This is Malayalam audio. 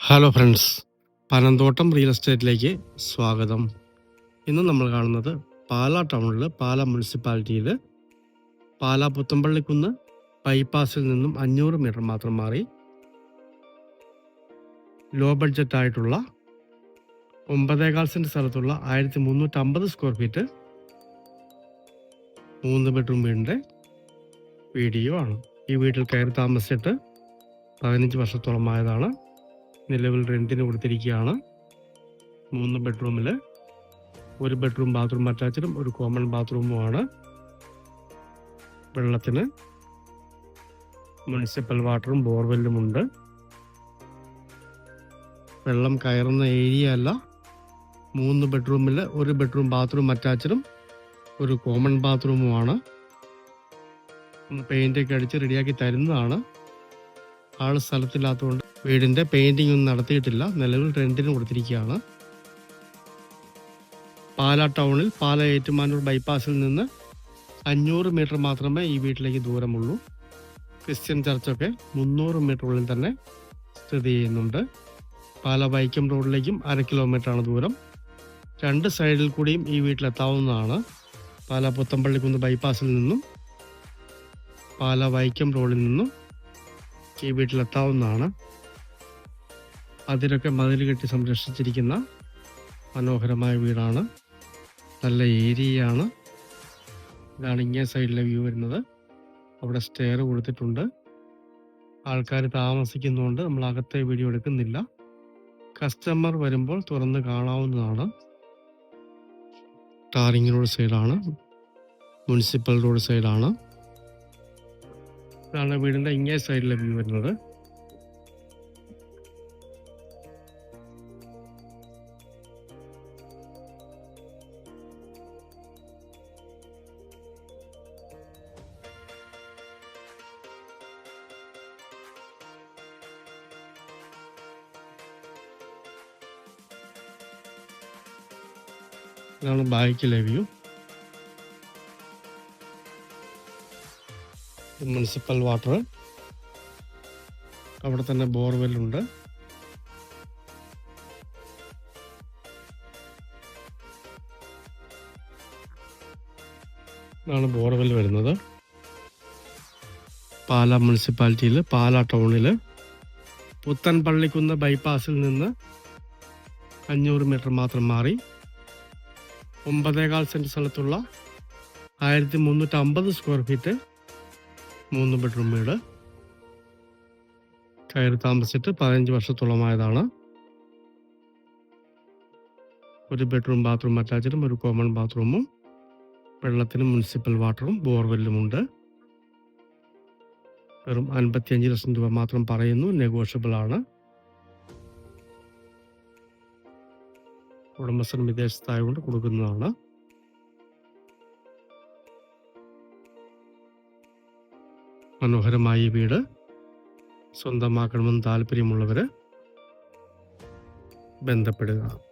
ഹലോ ഫ്രണ്ട്സ് പനന്തോട്ടം റിയൽ എസ്റ്റേറ്റിലേക്ക് സ്വാഗതം. ഇന്ന് നമ്മൾ കാണുന്നത് പാലാ ടൗണിൽ പാല മുനിസിപ്പാലിറ്റിയിൽ പാലാ പുത്തമ്പള്ളിക്കുന്ന് ബൈപ്പാസിൽ നിന്നും അഞ്ഞൂറ് മീറ്റർ മാത്രം മാറി ലോ ബഡ്ജറ്റ് ആയിട്ടുള്ള ഒമ്പതേകാൽ സെന്റ് സ്ഥലത്തുള്ള ആയിരത്തി മുന്നൂറ്റമ്പത് സ്ക്വയർ ഫീറ്റ് മൂന്ന് ബെഡ്റൂം വീടിന്റെ വീഡിയോ ആണ്. ഈ വീട്ടിൽ കയറി താമസിച്ചിട്ട് പതിനഞ്ച് വർഷത്തോളമായതാണ്. നിലവിൽ റെന്റിന് കൊടുത്തിരിക്കുകയാണ്. മൂന്ന് ബെഡ്റൂമിൽ ഒരു ബെഡ്റൂം ബാത്റൂം അറ്റാച്ചഡും ഒരു കോമൺ ബാത്റൂമുമാണ് വെള്ളത്തിന് മുനിസിപ്പൽ വാട്ടറും ബോർവെല്ലുമുണ്ട് വെള്ളം കയറുന്ന ഏരിയ അല്ല. മൂന്ന് ബെഡ്റൂമിൽ ഒരു ബെഡ്റൂം ബാത്റൂം അറ്റാച്ചഡും ഒരു കോമൺ ബാത്റൂമുമാണ് ഒന്ന് പെയിന്റൊക്കെ അടിച്ച് റെഡിയാക്കി തരുന്നതാണ്. ആൾ സ്ഥലത്തില്ലാത്തതുകൊണ്ട് വീടിന്റെ പെയിന്റിംഗ് ഒന്നും നടത്തിയിട്ടില്ല. നിലവിൽ റെന്റിന് കൊടുത്തിരിക്കുകയാണ്. പാല ടൗണിൽ പാല ഏറ്റുമാനൂർ ബൈപ്പാസിൽ നിന്ന് അഞ്ഞൂറ് മീറ്റർ മാത്രമേ ഈ വീട്ടിലേക്ക് ദൂരമുള്ളൂ. ക്രിസ്ത്യൻ ചർച്ചൊക്കെ മുന്നൂറ് മീറ്ററുള്ളിൽ തന്നെ സ്ഥിതി ചെയ്യുന്നുണ്ട്. പാല വൈക്കം റോഡിലേക്കും അര കിലോമീറ്ററാണ് ദൂരം. രണ്ട് സൈഡിൽ കൂടിയും ഈ വീട്ടിലെത്താവുന്നതാണ് പാല പുത്തമ്പള്ളിക്കുന്ന് ബൈപ്പാസിൽ നിന്നും പാല വൈക്കം റോഡിൽ നിന്നും ഈ വീട്ടിലെത്താവുന്നതാണ് അതിലൊക്കെ മതിൽ കെട്ടി സംരക്ഷിച്ചിരിക്കുന്ന മനോഹരമായ വീടാണ്. നല്ല ഏരിയയാണ്. ഇതാണ് ഇങ്ങേ സൈഡിലെ വ്യൂ വരുന്നത്. അവിടെ സ്റ്റെയർ കൊടുത്തിട്ടുണ്ട്. ആൾക്കാർ താമസിക്കുന്നതുകൊണ്ട് നമ്മൾ അകത്തെ വീഡിയോ എടുക്കുന്നില്ല. കസ്റ്റമർ വരുമ്പോൾ തുറന്ന് കാണാവുന്നതാണ്. ടാറിങ് റോഡ് സൈഡാണ് മുനിസിപ്പൽ റോഡ് സൈഡാണ് ഇതാണ് വീടിന്റെ ഇങ്ങേ സൈഡിലെ വ്യൂ വരുന്നത്. ഇതാണ് ബാക്കിലെ വ്യൂ മുനിസിപ്പൽ വാട്ടർ. അവിടെ തന്നെ ബോർവെല്ലുണ്ട് ഇതാണ് ബോർവെൽ വരുന്നത്. പാല മുനിസിപ്പാലിറ്റിയിൽ പാല ടൗണിൽ. പുത്തൻ ബൈപ്പാസിൽ നിന്ന് അഞ്ഞൂറ് മീറ്റർ മാത്രം മാറി. ഒമ്പതേകാൽ സെന്റ് സ്ഥലത്തുള്ള ആയിരത്തി മുന്നൂറ്റി അമ്പത് സ്ക്വയർ ഫീറ്റ് മൂന്ന് ബെഡ്റൂം വീട്. കയറി താമസിച്ചിട്ട് പതിനഞ്ച് വർഷത്തോളമായതാണ്. ഒരു ബെഡ്റൂം ബാത്റൂം അറ്റാച്ചഡും ഒരു കോമൺ ബാത്റൂമും വെള്ളത്തിന് മുനിസിപ്പൽ വാട്ടറും ബോർവെല്ലും ഉണ്ട്. വെറും അൻപത്തിയഞ്ച് ലക്ഷം രൂപ മാത്രം പറയുന്നു നെഗോഷ്യബിൾ ആണ് ഉടമസ്ഥൻ വിദേശത്തായതുകൊണ്ട് കൊടുക്കുന്നതാണ്. മനോഹരമായ വീട്. സ്വന്തമാക്കണമെന്ന് താല്പര്യമുള്ളവർ ബന്ധപ്പെടുക.